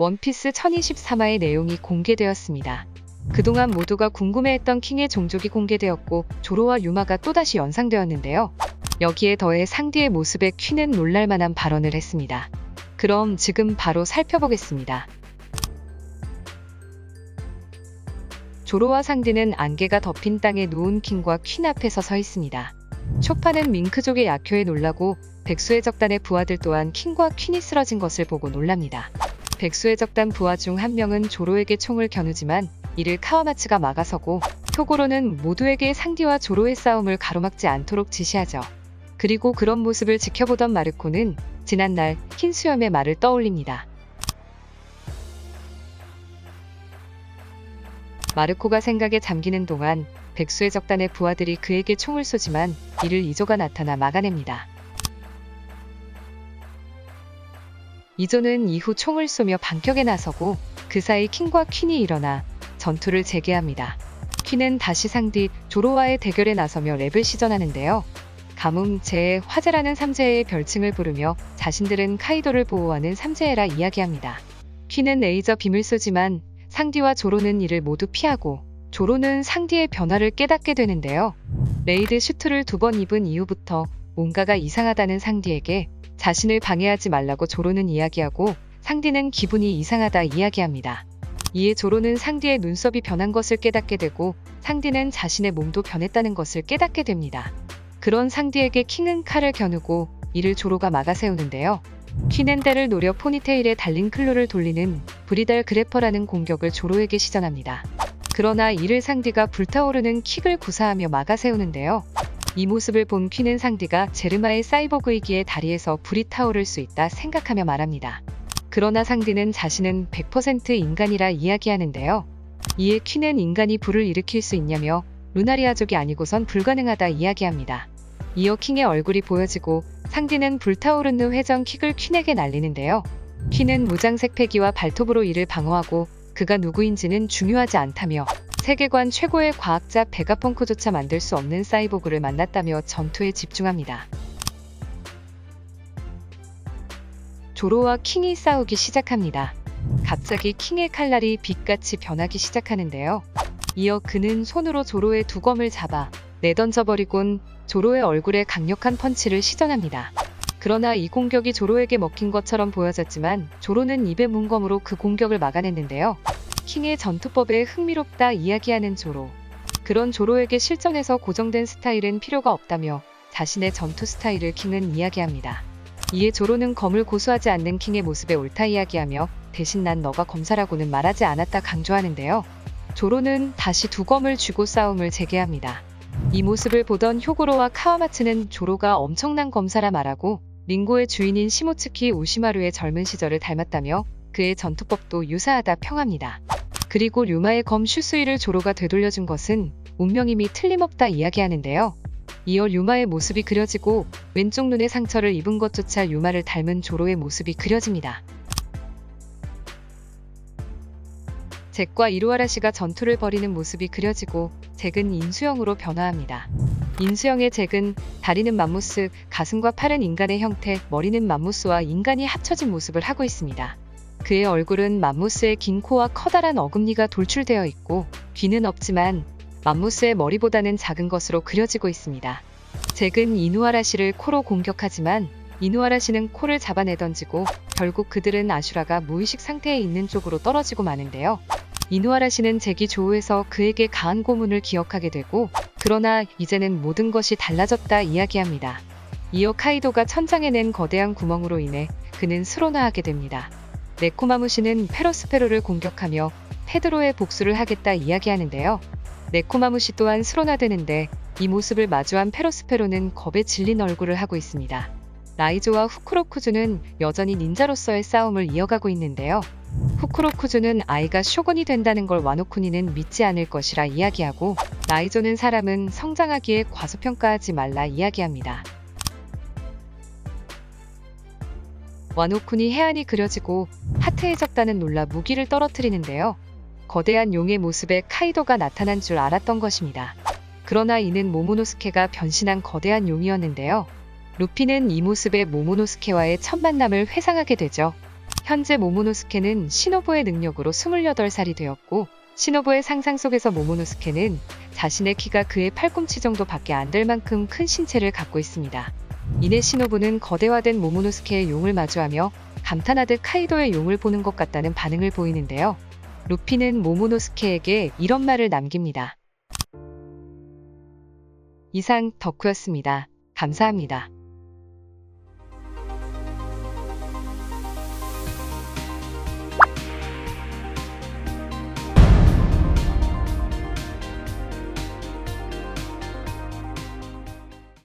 원피스 1023화의 내용이 공개되었습니다. 그동안 모두가 궁금해했던 킹의 종족이 공개되었고 조로와 유마가 또다시 연상되었는데요. 여기에 더해 상디의 모습에 퀸은 놀랄만한 발언을 했습니다. 그럼 지금 바로 살펴보겠습니다. 조로와 상디는 안개가 덮인 땅에 누운 킹과 퀸 앞에서 서 있습니다. 초파는 밍크족의 약효에 놀라고 백수의 적단의 부하들 또한 킹과 퀸이 쓰러진 것을 보고 놀랍니다. 백수의 적단 부하 중 한 명은 조로에게 총을 겨누지만 이를 카와마츠가 막아서고 효고로는 모두에게 상디와 조로의 싸움을 가로막지 않도록 지시하죠. 그리고 그런 모습을 지켜보던 마르코는 지난날 흰 수염의 말을 떠올립니다. 마르코가 생각에 잠기는 동안 백수의 적단의 부하들이 그에게 총을 쏘지만 이를 이조가 나타나 막아냅니다. 이조는 이후 총을 쏘며 반격에 나서고 그 사이 킹과 퀸이 일어나 전투를 재개합니다. 퀸은 다시 상디 조로와의 대결에 나서며 랩을 시전하는데요. 가뭄, 재해, 화재라는 삼재해의 별칭을 부르며 자신들은 카이도를 보호하는 삼재해라 이야기합니다. 퀸은 레이저 빔을 쏘지만 상디와 조로는 이를 모두 피하고 조로는 상디의 변화를 깨닫게 되는데요. 레이드 슈트를 두 번 입은 이후부터 뭔가가 이상하다는 상디에게 자신을 방해하지 말라고 조로는 이야기하고 상디는 기분이 이상하다 이야기합니다. 이에 조로는 상디의 눈썹이 변한 것을 깨닫게 되고 상디는 자신의 몸도 변했다는 것을 깨닫게 됩니다. 그런 상디에게 킹은 칼을 겨누고 이를 조로가 막아세우는데요. 퀸은 때를 노려 포니테일에 달린 클로를 돌리는 브리달 그래퍼라는 공격을 조로에게 시전합니다. 그러나 이를 상디가 불타오르는 킥을 구사하며 막아세우는데요. 이 모습을 본 퀸은 상디가 제르마의 사이보그이기에 다리에서 불이 타오를 수 있다 생각하며 말합니다. 그러나 상디는 자신은 100% 인간이라 이야기하는데요. 이에 퀸은 인간이 불을 일으킬 수 있냐며 루나리아족이 아니고선 불가능하다 이야기합니다. 이어 킹의 얼굴이 보여지고 상디는 불타오르는 회전 킥을 퀸에게 날리는데요. 퀸은 무장색 패기와 발톱으로 이를 방어하고 그가 누구인지는 중요하지 않다며 세계관 최고의 과학자 베가펑크조차 만들 수 없는 사이보그를 만났다며 전투에 집중합니다. 조로와 킹이 싸우기 시작합니다. 갑자기 킹의 칼날이 빛같이 변하기 시작하는데요. 이어 그는 손으로 조로의 두 검을 잡아 내던져버리곤 조로의 얼굴에 강력한 펀치를 시전합니다. 그러나 이 공격이 조로에게 먹힌 것처럼 보여졌지만 조로는 입의 문검으로 그 공격을 막아냈는데요. 킹의 전투법에 흥미롭다 이야기하는 조로. 그런 조로에게 실전에서 고정된 스타일은 필요가 없다며 자신의 전투 스타일을 킹은 이야기합니다. 이에 조로는 검을 고수하지 않는 킹의 모습에 옳다 이야기하며 대신 난 너가 검사라고는 말하지 않았다 강조하는데요. 조로는 다시 두 검을 쥐고 싸움을 재개합니다. 이 모습을 보던 효고로와 카와마츠는 조로가 엄청난 검사라 말하고 링고의 주인인 시모츠키 우시마루의 젊은 시절을 닮았다며 그의 전투법도 유사하다 평합니다. 그리고 류마의 검 슈스이를 조로가 되돌려준 것은 운명임이 틀림없다 이야기하는데요. 이어 류마의 모습이 그려지고 왼쪽 눈에 상처를 입은 것조차 류마를 닮은 조로의 모습이 그려집니다. 잭과 이루아라 씨가 전투를 벌이는 모습이 그려지고 잭은 인수형으로 변화합니다. 인수형의 잭은 다리는 맘무스, 가슴과 팔은 인간의 형태, 머리는 맘무스와 인간이 합쳐진 모습을 하고 있습니다. 그의 얼굴은 맘무스의 긴 코와 커다란 어금니가 돌출되어 있고 귀는 없지만 맘무스의 머리보다는 작은 것으로 그려지고 있습니다. 잭은 이누아라 씨를 코로 공격하지만 이누아라 씨는 코를 잡아내 던지고 결국 그들은 아슈라가 무의식 상태에 있는 쪽으로 떨어지고 마는데요. 이누아라 씨는 잭이 조우해서 그에게 가한 고문을 기억하게 되고 그러나 이제는 모든 것이 달라졌다 이야기합니다. 이어 카이도가 천장에 낸 거대한 구멍으로 인해 그는 스로나하게 됩니다. 네코마무시는 페로스페로를 공격하며 페드로의 복수를 하겠다 이야기하는데요. 네코마무시 또한 스로나되는데 이 모습을 마주한 페로스페로는 겁에 질린 얼굴을 하고 있습니다. 라이조와 후크로쿠즈는 여전히 닌자로서의 싸움을 이어가고 있는데요. 후크로쿠즈는 아이가 쇼군이 된다는 걸 와노쿠니는 믿지 않을 것이라 이야기하고 라이조는 사람은 성장하기에 과소평가하지 말라 이야기합니다. 와노쿠니 해안이 그려지고 적단은 놀라 무기를 떨어뜨리는데요. 거대한 용의 모습에 카이도가 나타난 줄 알았던 것입니다. 그러나 이는 모모노스케가 변신한 거대한 용이었는데요. 루피는 이 모습의 모모노스케와의 첫 만남을 회상하게 되죠. 현재 모모노스케는 시노부의 능력으로 28살이 되었고 시노부의 상상 속에서 모모노스케는 자신의 키가 그의 팔꿈치 정도밖에 안 될 만큼 큰 신체를 갖고 있습니다. 이내 시노부는 거대화된 모모노스케의 용을 마주하며 감탄하듯 카이도의 용을 보는 것 같다는 반응을 보이는데요. 루피는 모모노스케에게 이런 말을 남깁니다. 이상 덕후였습니다. 감사합니다.